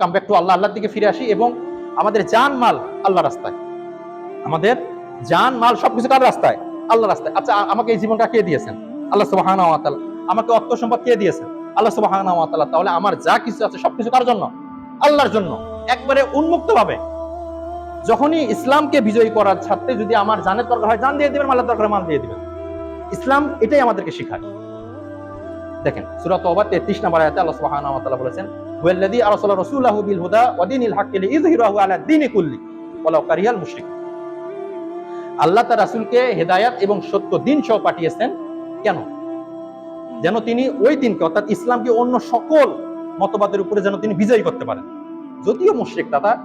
Come back to আল্লাহ আল্লাহর দিকে ফিরে আসি এবং আমাদের জান মাল আল্লাহ রাস্তায়। আমাদের জান মাল সবকিছু কার রাস্তায়? আল্লাহ রাস্তায়। আচ্ছা আমাকে এই জীবনটা কে দিয়েছেন? আল্লাহ সুবহানাহু ওয়া আমাকে অর্থ সম্পদ কে দিয়েছেন? আল্লাহ সুবহানাহু ওয়া তাহলে আমার যা কিছু আছে সবকিছু কার জন্য? আল্লাহর জন্য। একবারে উন্মুক্ত ভাবে যখনই ইসলামকে বিজয়ী করার ছাড়তে যদি আমার জানের দরকার হয়, জান দিয়ে দিবেন, মালের দরকার মাল দিয়ে দিবেন। ইসলাম এটাই আমাদেরকে শেখায়। দেখেন, সূরা তওবা 33 নম্বর আয়াতে আল্লাহ সুবহানাহু ওয়া বলেছেন, হুয়াল্লাযী বিল হুদা আলা কুল্লি আল্লাহ তার এবং সত্য দিন সহ পাঠিয়েছেন। কেন? যেন তিনি ওই দিনকে, অর্থাৎ ইসলামকে অন্য সকল মতবাদের উপরে যেন তিনি বিজয়ী করতে পারেন। যদিও মুশরিক তা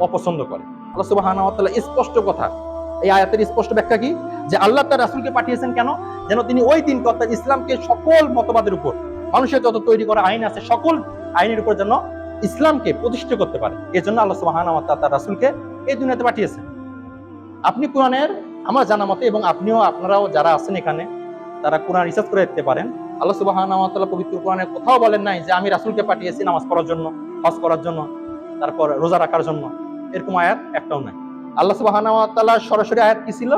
অপছন্দ করে। আল্লাহ স্পষ্ট কথা এই আয়াতের স্পষ্ট ব্যাখ্যা কি? যে আল্লাহ তার রাসূলকে পাঠিয়েছেন কেন? যেন তিনি ওই দিনকে অর্থাৎ ইসলামকে সকল মতবাদের উপর, মানুষের যত তৈরি করা আইন আছে, সকল আইনের উপর যেন ইসলামকে প্রতিষ্ঠিত করতে পারে। এই জন্য আল্লাহ সুবহানাহু ওয়া তার রাসূলকে এই দুনিয়াতে পাঠিয়েছেন। আপনি কোরআনের আমার জানা মতে এবং আপনিও আপনারাও যারা আছেন এখানে, তারা কোরআন রিসার্চ করে দেখতে পারেন। আল্লাহ তাআলা পবিত্র কোরআনে কোথাও বলেন নাই যে আমি রাসূলকে পাঠিয়েছি নামাজ পড়ার জন্য, হজ করার জন্য, তারপর রোজা রাখার জন্য। এরকম আয়াত একটাও নাই। আল্লাহ সুবাহ সরাসরি আয়াত কি ছিল?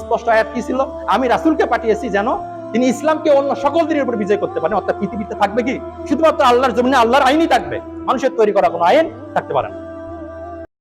স্পষ্ট আয়াত কি ছিল? আমি রাসুলকে পাঠিয়েছি যেন তিনি ইসলামকে অন্য সকল দিনের উপর বিজয় করতে পারেন, অর্থাৎ পৃথিবীতে থাকবে কি? শুধুমাত্র আল্লাহর জমিনে আল্লাহর আইনই থাকবে। মানুষের তৈরি করা কোনো আইন থাকতে পারে না।